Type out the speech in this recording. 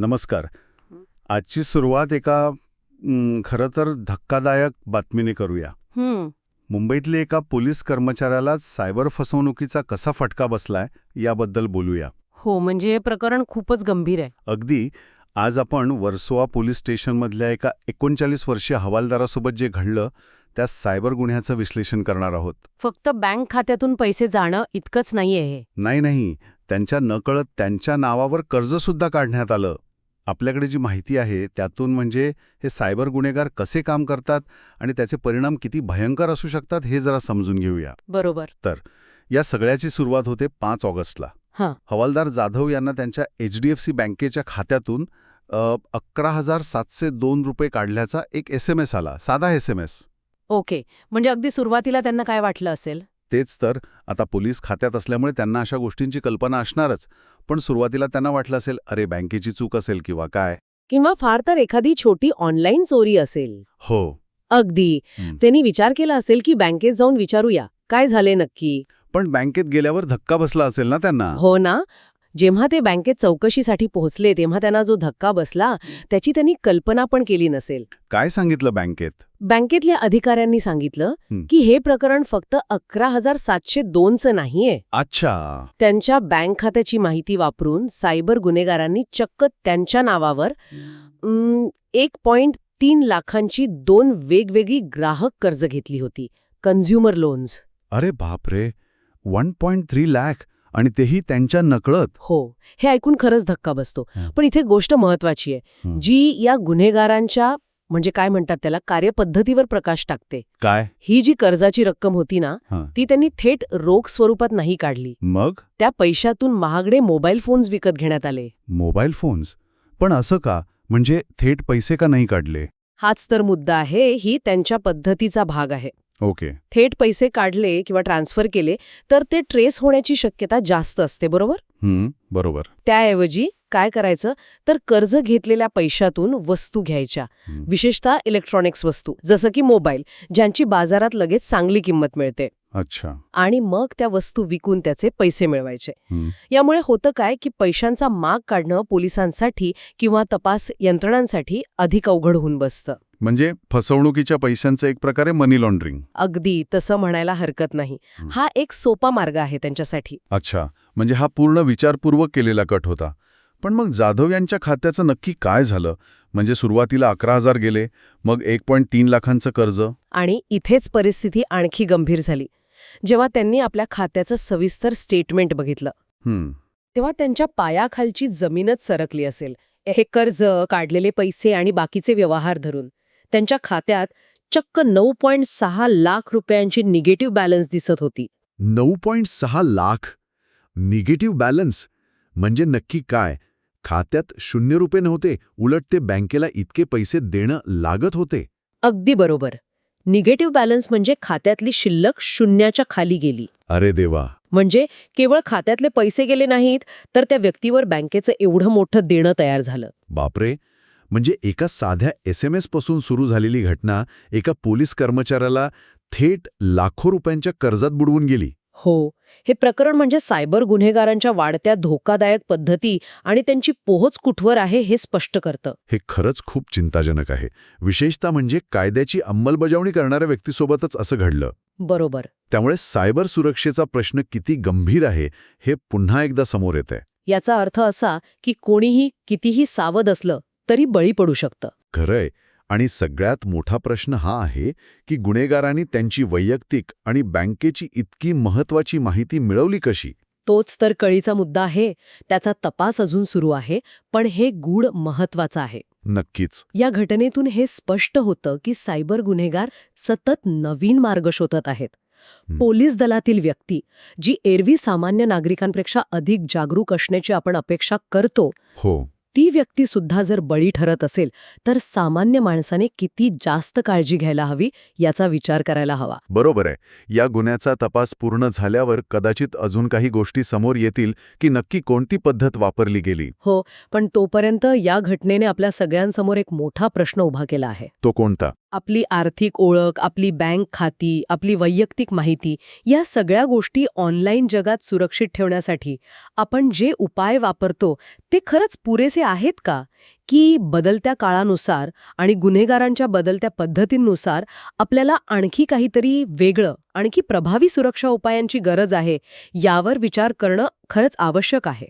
नमस्कार. आजची सुरुवात एका खरं तर धक्कादायक बातमीने करूया. मुंबईतले एका पोलीस कर्मचाऱ्याला सायबर फसवणुकीचा कसा फटका बसलाय याबद्दल बोलूया. हो म्हणजे हे प्रकरण खूपच गंभीर आहे. अगदी आज आपण वर्सोवा पोलीस स्टेशनमधल्या एका एकोणचाळीस वर्षीय हवालदारासोबत जे घडलं त्या सायबर गुन्ह्याचं विश्लेषण करणार आहोत. फक्त बँक खात्यातून पैसे जाणं इतकंच नाहीये हे. नाही नाही त्यांच्या नकळत त्यांच्या नावावर कर्जसुद्धा काढण्यात आलं. आपल्याकडे जी माहिती आहे त्यातून म्हणजे हे सायबर गुन्हेगार कसे काम करतात आणि त्याचे परिणाम किती भयंकर असू शकतात हे जरा समजून घेऊया. बरोबर. या सगळ्याची सुरुवात होते पाच ऑगस्टला. हां. हवालदार जाधव यांना त्यांच्या एच डी एफ सी बँकेच्या खात्यातून अकरा हजार सातशे दोन रुपये काढल्याचा एक एस एम एस आला साधा एस एम एस. ओके. म्हणजे अगदी सुरुवातीला त्यांना काय वाटलं असेल? तेच तर आता पोलीस खात्यात असल्यामुळे त्यांना अशा गोष्टींची कल्पना असणारच. पण सुरुवातीला त्यांना वाटलं असेल अरे बँकेची चूक असेल किंवा काय? किंवा फार तर एखादी छोटी ऑनलाईन चोरी असेल. हो. अगदी. त्यांनी विचार केला असेल की बँकेत जाऊन विचारूया. काय झाले नक्की? पण बँकेत गेल्यावर धक्का बसला असेल ना त्यांना? हो ना. जेव्हा ते बँकेत चौकशीसाठी पोहोचले तेव्हा त्यांना जो धक्का बसला त्याची त्यांनी कल्पना पण केली नसेल. काय सांगितलं बँकेत? बँकेतल्या अधिकाऱ्यांनी सांगितलं हं. की हे प्रकरण फक्त अकरा हजार सातशे दोनचं नाहीये. अच्छा. त्यांच्या बँक खात्याची माहिती वापरून सायबर गुन्हेगारांनी चक्क त्यांच्या नावावर अं, एक पॉइंट तीन लाखांची दोन वेगवेगळी ग्राहक कर्ज घेतली होती कन्झ्युमर लोन्स. अरे बापरे. वन पॉइंट थ्री लॅक आणि तेही त्यांच्या नकळत. हो हे ऐकून खरंच धक्का बसतो. पण इथे गोष्ट महत्वाची आहे. जी या गुन्हेगारांच्या म्हणजे काय म्हणतात त्याला कार्यपद्धतीवर प्रकाश टाकते. काय? ही जी कर्जाची रक्कम होती ना. ती त्यांनी थेट रोख स्वरूपात नाही काढली. मग? त्या पैशातून महागडे मोबाईल फोन्स विकत घेण्यात आले. Mobile phones? पण असं का? म्हणजे थेट पैसे का नाही काढले? हाच तर मुद्दा आहे. ही त्यांच्या पद्धतीचा भाग आहे. ओके. थेट पैसे काढले किंवा ट्रान्सफर केले तर ते ट्रेस होण्याची शक्यता जास्त असते बरोबर? हम्म बरोबर. त्याऐवजी काय करायचं तर कर्ज घेतलेल्या पैशातून वस्तू घ्यायच्या. विशेषतः इलेक्ट्रॉनिक्स वस्तू जसं की मोबाईल ज्यांची बाजारात लगेच चांगली किंमत मिळते. अच्छा. आणि मग त्या वस्तू विकून त्याचे पैसे मिळवायचे. यामुळे होतं काय की पैशांचा माग काढणं पोलिसांसाठी किंवा तपास यंत्रणांसाठी अधिक अवघड होऊन बसतं. म्हणजे फसवणुकीच्या पैशांचं एक प्रकारे मनी लॉन्ड्रिंग अगदी तसं म्हणायला हरकत नाही. हं. एक सोपा मार्ग आहे त्यांच्यासाठी. अच्छा म्हणजे हा पूर्ण विचारपूर्वक केलेला कट होता. पण मग जाधव यांच्या खात्याचं नक्की काय झालं? म्हणजे सुरुवातीला अकरा हजार गेले मग एक पॉईंट तीन लाखांचं कर्ज? आणि इथेच परिस्थिती आणखी गंभीर झाली. जेव्हा त्यांनी आपल्या खात्याचं सविस्तर स्टेटमेंट बघितलं तेव्हा त्यांच्या पायाखालची जमीनच सरकली असेल. हे कर्ज काढलेले पैसे आणि बाकीचे व्यवहार धरून. त्यांच्या खात्यात चक्क नऊ पॉइंट सहा लाख रुपयांची निगेटिव्ह बॅलन्स दिसत होती. नऊ पॉईंट सहा लाख? Negative balance? म्हणजे नक्की काय? खात्यात शून्य रुपये नव्हते उलट ते बँकेला इतके पैसे देणं लागत होते. अगदी बरोबर. निगेटिव्ह बॅलन्स म्हणजे खात्यातली शिल्लक शून्याच्या खाली गेली. अरे देवा. म्हणजे केवळ खात्यातले पैसे गेले नाहीत तर त्या व्यक्तीवर बँकेचं एवढं मोठं देणं तयार झालं. बापरे. म्हणजे एका साध्या एस एम एसपासून सुरू झालेली घटना एका पोलीस कर्मचाऱ्याला थेट लाखो रुपयांच्या कर्जात बुडवून गेली. हो. हे प्रकरण म्हणजे सायबर गुन्हेगारांच्या वाढत्या धोकादायक पद्धती आणि त्यांची पोहोच कुठवर आहे हे स्पष्ट करतं. हे खरंच खूप चिंताजनक आहे. विशेषतः म्हणजे कायद्याची अंमलबजावणी करणाऱ्या व्यक्तीसोबतच असं घडलं. बरोबर. त्यामुळे सायबर सुरक्षेचा प्रश्न किती गंभीर आहे हे पुन्हा एकदा समोर येत आहे याचा अर्थ असा की कोणीही कितीही सावध असलं तरी बळी पडू शकतं. खरंय. आणि सगळ्यात मोठा प्रश्न हा आहे की गुन्हेगारांनी त्यांची वैयक्तिक आणि बँकेची इतकी महत्वाची माहिती मिळवली कशी? तोच तर कळीचा मुद्दा आहे. त्याचा तपास अजून सुरू आहे पण हे गूढ महत्वाचं आहे. नक्कीच. या घटनेतून हे स्पष्ट होतं की सायबर गुन्हेगार सतत नवीन मार्ग शोधत आहेत. पोलीस दलातील व्यक्ती जी एरवी सामान्य नागरिकांपेक्षा अधिक जागरूक असण्याची आपण अपेक्षा करतो हो. ती व्यक्ती सुद्धा जर बळी ठरत असेल तर सामान्य माणसाने किती जास्त काळजी घ्यायला हवी याचा विचार करायला हवा. बरोबर आहे. या गुन्ह्याचा तपास पूर्ण झाल्यावर कदाचित अजून काही गोष्टी समोर येतील की नक्की कोणती पद्धत वापरली गेली? हो पण तोपर्यंत या घटनेने आपल्या सगळ्यांसमोर एक मोठा प्रश्न उभा केला आहे. तो कोणता? आपली आर्थिक ओळख आपली बँक खाती आपली वैयक्तिक माहिती या सगळ्या गोष्टी ऑनलाईन जगात सुरक्षित ठेवण्यासाठी आपण जे उपाय वापरतो ते खरंच पुरेसे आहेत का? की बदलत्या काळानुसार आणि गुन्हेगारांच्या बदलत्या पद्धतींनुसार आपल्याला आणखी काहीतरी वेगळं आणखी प्रभावी सुरक्षा उपायांची गरज आहे यावर विचार करणं खरंच आवश्यक आहे.